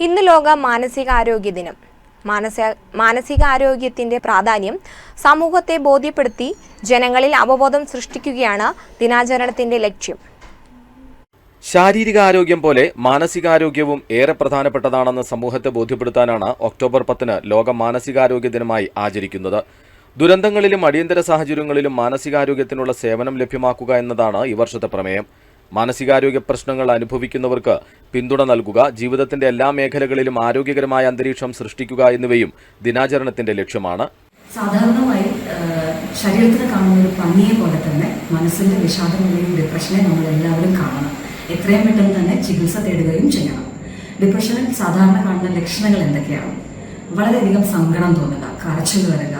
ഇന്ന് ലോക മാനസികാരോഗ്യ ദിനം. മാനസ മാനസികാരോഗ്യത്തിന്റെ പ്രാധാന്യം സമൂഹത്തെ ബോധ്യപ്പെടുത്തി ജനങ്ങളിൽ അവബോധം സൃഷ്ടിക്കുകയാണ് ദിനാചരണത്തിന്റെ ലക്ഷ്യം. ശാരീരിക ആരോഗ്യം പോലെ മാനസികാരോഗ്യവും ഏറെ പ്രധാനപ്പെട്ടതാണെന്ന് സമൂഹത്തെ ബോധ്യപ്പെടുത്താനാണ് ഒക്ടോബർ പത്തിന് ലോക മാനസികാരോഗ്യ ദിനമായി ആചരിക്കുന്നത്. ദുരന്തങ്ങളിലും അടിയന്തര സാഹചര്യങ്ങളിലും മാനസികാരോഗ്യത്തിനുള്ള സേവനം ലഭ്യമാക്കുക എന്നതാണ് ഈ വർഷത്തെ പ്രമേയം. മാനസികാരോഗ്യ പ്രശ്നങ്ങൾ അനുഭവിക്കുന്നവർക്ക് പിന്തുണ നൽകുക ജീവിതത്തിന്റെ എല്ലാ മേഖലകളിലും ആരോഗ്യകരമായ അന്തരീക്ഷം സൃഷ്ടിക്കുക എന്നിവയും ദിനാചരണത്തിന്റെ ലക്ഷ്യമാണ്. സാധാരണമായി ശരീരത്തിന് കാണുന്ന ഒരു പന്നിയെ പോലെ തന്നെ മനസ്സിന്റെ വിഷാദങ്ങളെയും ഡിപ്രഷനെ നമ്മൾ എല്ലാവരും കാണണം. എത്രയും പെട്ടെന്ന് തന്നെ ചികിത്സ തേടുകയും ചെയ്യണം. ഡിപ്രഷനിൽ സാധാരണ കാണുന്ന ലക്ഷണങ്ങൾ എന്തൊക്കെയാണ്? വളരെയധികം സങ്കടം തോന്നുക കരച്ചിൽ വരിക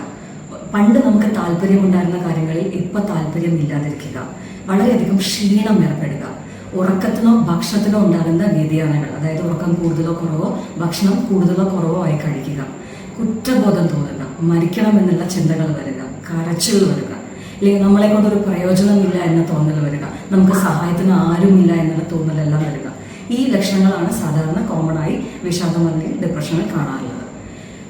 പണ്ട് നമുക്ക് താല്പര്യമുണ്ടായിരുന്ന കാര്യങ്ങളിൽ ഇപ്പൊ താല്പര്യം ഇല്ലാതിരിക്കുക വളരെയധികം ക്ഷീണം ഏർപ്പെടുക. ഉറക്കത്തിനോ ഭക്ഷണത്തിനോ ഉണ്ടാകുന്ന വ്യതിയാനങ്ങൾ അതായത് ഉറക്കം കൂടുതലോ കുറവോ ഭക്ഷണം കൂടുതലോ കുറവോ ആയി കഴിക്കുക. കുറ്റബോധം തോന്നുക മരിക്കണം എന്നുള്ള ചിന്തകൾ വരിക കരച്ചിൽ വരിക. അല്ലെങ്കിൽ നമ്മളെ കൊണ്ടൊരു പ്രയോജനമില്ല എന്ന തോന്നൽ വരിക. നമുക്ക് സഹായത്തിന് ആരുമില്ല എന്നുള്ള തോന്നലെല്ലാം വരിക. ഈ ലക്ഷണങ്ങളാണ് സാധാരണ കോമൺ ആയി വിഷാദം അല്ലെങ്കിൽ ഡിപ്രഷനിൽ കാണാറുള്ളത്.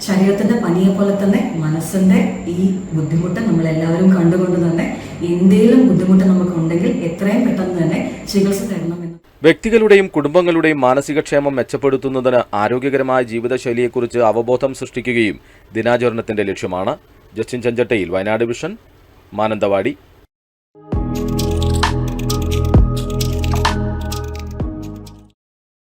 ശരീരത്തിന്റെ പനിയെ പോലെ തന്നെ മനസ്സിന്റെ ഈ ബുദ്ധിമുട്ട് നമ്മളെല്ലാവരും കണ്ടുകൊണ്ട് തന്നെ എന്തെങ്കിലും ബുദ്ധിമുട്ട് നമുക്കുണ്ടെങ്കിൽ എത്രയും പെട്ടെന്ന് തന്നെ ചികിത്സ തരണമെന്ന് വ്യക്തികളുടെയും കുടുംബങ്ങളുടെയും മാനസികക്ഷേമം മെച്ചപ്പെടുത്തുന്നതിന് ആരോഗ്യകരമായ ജീവിതശൈലിയെക്കുറിച്ച് അവബോധം സൃഷ്ടിക്കുകയും ദിനാചരണത്തിന്റെ ലക്ഷ്യമാണ്. ജസ്റ്റിൻ ചഞ്ചട്ടയിൽ വയനാട് വിഷൻ മാനന്തവാടി.